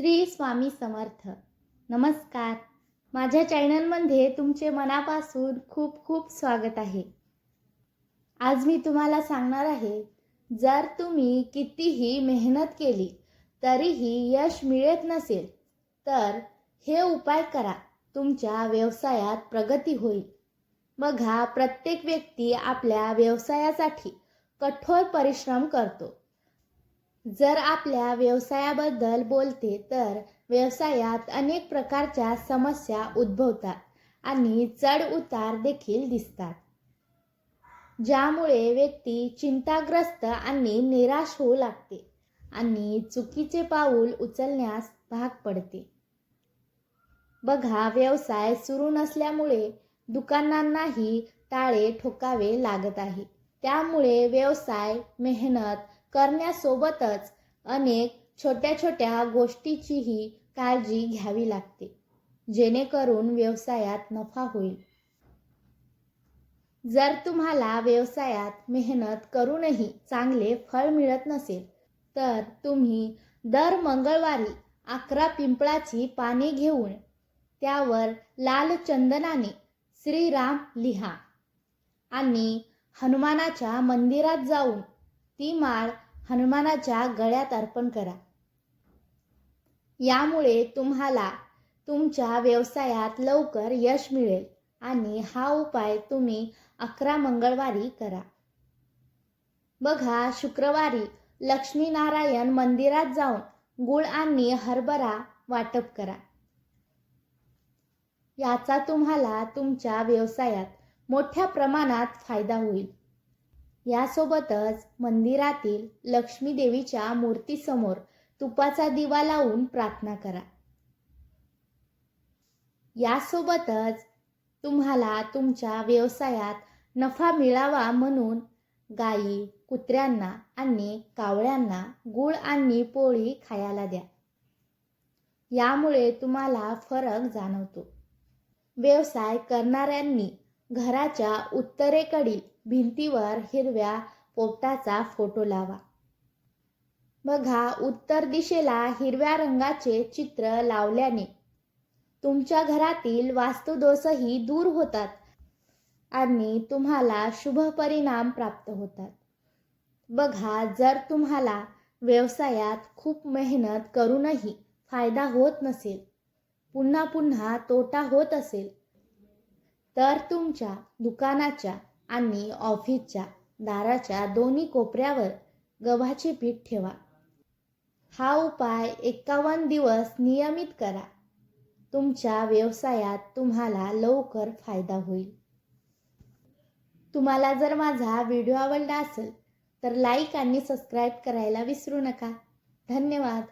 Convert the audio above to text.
श्री स्वामी समर्थ. नमस्कार. माझ्या चॅनलमध्ये तुमचे मनापासून खूप खूप स्वागत आहे. आज मी तुम्हाला सांगणार आहे जर तुम्ही कितीही मेहनत केली तरीही यश मिळत नसेल तर हे उपाय करा. तुमच्या व्यवसायात प्रगती होईल. बघा प्रत्येक व्यक्ती आपल्या व्यवसायासाठी कठोर परिश्रम करतो. जर आपल्या व्यवसायाबद्दल बोलते तर व्यवसायात अनेक प्रकारच्या समस्या उद्भवतात आणि चढ उतार देखील दिसतात. ज्यामुळे व्यक्ती चिंताग्रस्त आणि निराश होऊ लागते आणि चुकीचे पाऊल उचलण्यास भाग पडते. बघा व्यवसाय सुरू नसल्यामुळे दुकानांनाही टाळे ठोकावे लागत आहे. त्यामुळे व्यवसाय मेहनत करण्यासोबतच अनेक छोट्या छोट्या गोष्टीचीही काळजी घ्यावी लागते. जेणेकरून व्यवसायात नफा होईल. जर तुम्हाला व्यवसायात मेहनत करूनही चांगले फळ मिळत नसेल तर तुम्ही दर मंगळवारी अकरा पिंपळाची पाने घेऊन त्यावर लाल चंदनाने श्रीराम लिहा आणि हनुमानाच्या मंदिरात जाऊन ती माळ हनुमानाच्या गळ्यात अर्पण करा. यामुळे तुम्हाला तुमच्या व्यवसायात लवकर यश मिळेल आणि हा उपाय तुम्ही अकरा मंगळवारी करा. बघा शुक्रवारी लक्ष्मीनारायण मंदिरात जाऊन गुळ आणि हरभरा वाटप करा. याचा तुम्हाला तुमच्या व्यवसायात मोठ्या प्रमाणात फायदा होईल. यासोबतच मंदिरातील लक्ष्मी देवीच्या मूर्तीसमोर तुपाचा दिवा लावून प्रार्थना करा. यासोबतच तुम्हाला तुमच्या व्यवसायात नफा मिळावा म्हणून गायी कुत्र्यांना आणि कावळ्यांना गुळ आणि पोळी खायला द्या. यामुळे तुम्हाला फरक जाणवतो. व्यवसाय करणाऱ्यांनी घराच्या उत्तरेकडील भिंतीवर हिरव्या पोपटाचा फोटो लावा. बघा उत्तर दिशेला हिरव्या रंगाचे चित्र लावल्याने तुमच्या घरातील वास्तुदोषही दूर होतात आणि तुम्हाला शुभ परिणाम प्राप्त होतात. बघा जर तुम्हाला व्यवसायात खूप मेहनत करूनही फायदा होत नसेल पुन्हा पुन्हा तोटा होत असेल तर तुमच्या दुकानाच्या आणि ऑफिसच्या दाराच्या दोन्ही कोपऱ्यावर गव्हाचे पीठ ठेवा. हा उपाय एकावन्न दिवस नियमित करा. तुमच्या व्यवसायात तुम्हाला लवकर फायदा होईल. तुम्हाला जर माझा व्हिडिओ आवडला असेल तर लाईक आणि सबस्क्राईब करायला विसरू नका. धन्यवाद.